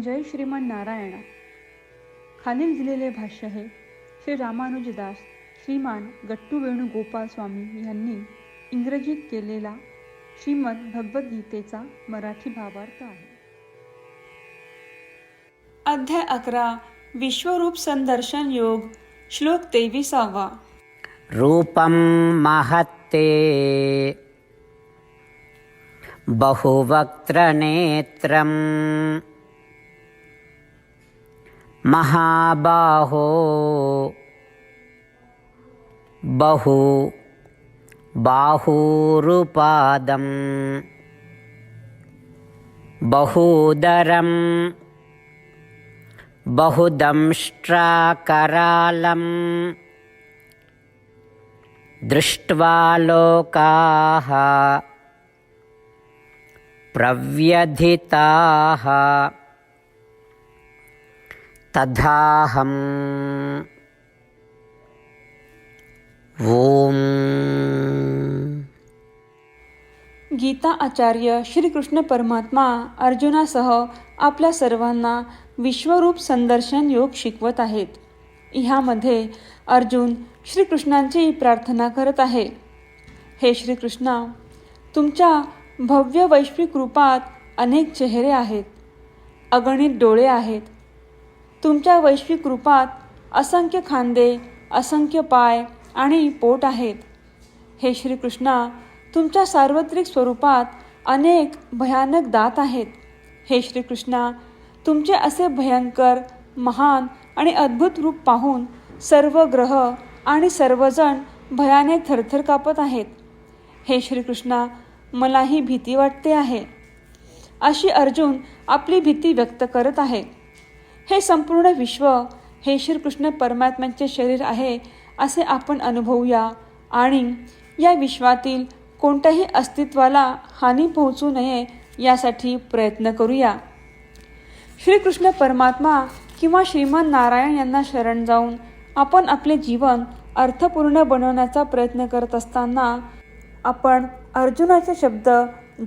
जय श्रीमान नारायणा. खालील दिलेले भाष्य हे श्री रामानुजदास श्रीमान गट्टू वेणुगोपाल स्वामी यांनी इंग्रजीत केलेला श्रीमद भगवद्गीतेचा मराठी भावार्थ आहे. अध्याय अकरा विश्वरूप संदर्शन योग श्लोक तेविसावा. रूपं महत्ते। बहुवक्त्रनेत्रम्। महाबाहो। बहु बाहूरुपादं बहुदरं बहुदंष्ट्राकरालम्। दृष्ट्वा लोकाः। प्रव्यथिताः तथाहम्। ओम। गीता आचार्य श्रीकृष्ण परमात्मा अर्जुनासह आपल्या सर्वांना विश्वरूप संदर्शन योग शिकवत आहेत. ह्यामध्ये अर्जुन श्रीकृष्णांची प्रार्थना करत आहे. हे श्रीकृष्णा तुमच्या भव्य वैश्विक रूपात अनेक चेहरे आहेत. अगणित डोळे आहेत. तुमच्या वैश्विक रूपात असंख्य खांदे असंख्य पाय आणि पोट आहेत. हे श्रीकृष्णा तुमच्या सार्वत्रिक स्वरूपात अनेक भयानक दात आहेत. हे श्रीकृष्णा तुमचे असे भयंकर महान आणि अद्भुत रूप पाहून सर्व ग्रह आणि सर्वजण भयाने थरथर कापत आहेत. हे श्रीकृष्णा मलाही भीती वाटते आहे. अशी अर्जुन आपली भीती व्यक्त करत आहे. हे संपूर्ण विश्व हे श्रीकृष्ण परमात्म्यांचे शरीर आहे असे आपण अनुभवूया. आणि या विश्वातील कोणत्याही अस्तित्वाला हानी पोहोचू नये यासाठी प्रयत्न करूया. श्रीकृष्ण परमात्मा किंवा श्रीमान नारायण यांना शरण जाऊन आपण आपले जीवन अर्थपूर्ण बनवण्याचा प्रयत्न करत असताना आपण अर्जुनाचे शब्द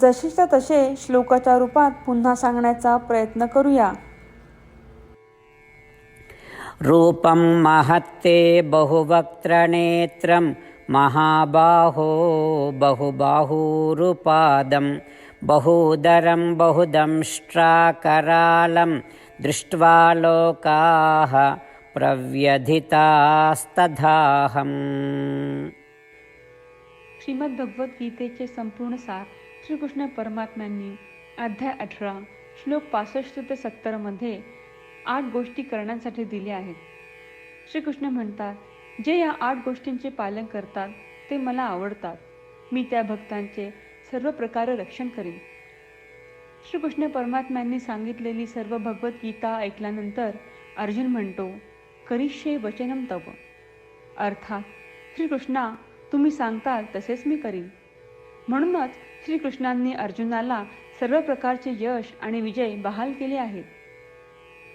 जसेच्या तसे श्लोकाच्या रूपात पुन्हा सांगण्याचा प्रयत्न करूया. रूपं महत्ते बहुवक्त्रनेत्रं महाबाहो बहुबाहूरुपादं बहुदरं बहुदंष्ट्राकरालं दृष्ट्वा लोकाः प्रव्यथितास्तथाहम् श्रीमद्भगवद्गीतेचे संपूर्ण सार श्रीकृष्ण परमात्म्यांनी अध्याय अठरा श्लोक पासष्ट ते सत्तरमध्ये आठ गोष्टी करण्यासाठी दिल्या आहेत. श्रीकृष्ण म्हणतात जे या आठ गोष्टींचे पालन करतात ते मला आवडतात. मी त्या भक्तांचे सर्व प्रकारे रक्षण करीन. श्रीकृष्ण परमात्म्यांनी सांगितलेली सर्व भगवद्गीता ऐकल्यानंतर अर्जुन म्हणतो करिष्ये वचनम तव. अर्थात श्रीकृष्णा तुम्ही सांगताल तसेच मी करीन. म्हणूनच श्रीकृष्णांनी अर्जुनाला सर्व प्रकारचे यश आणि विजय बहाल केले आहेत.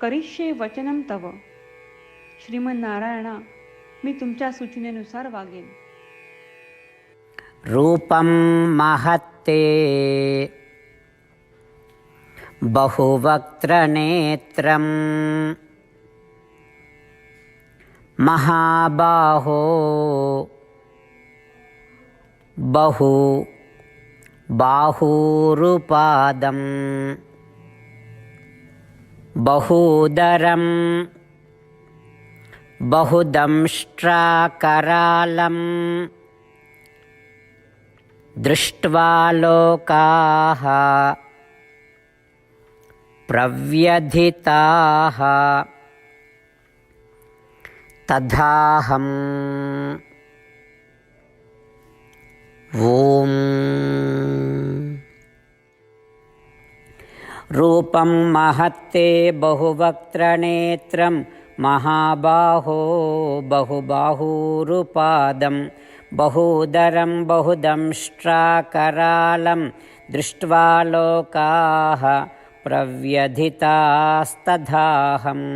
करिष्ये वचनम तव. श्रीमन नारायणा मी तुमच्या सूचनेनुसार वागेन. रूपं महत्ते। बहुवक्त्रनेत्रं। महाबाहो। बहु बाहूरुपादं बहूदरं बहुदंष्ट्राकरालम् दृष्ट्वा लोकाः प्रव्यथिताः। तथाहम् रूपं महत्ते बहुवक्त्रनेत्रं महाबाहो बहुबाहूरुपादं बहूदरं बहुदंष्ट्राकरालं दृष्ट्वा लोकाः प्रव्यथितास्तथाहम्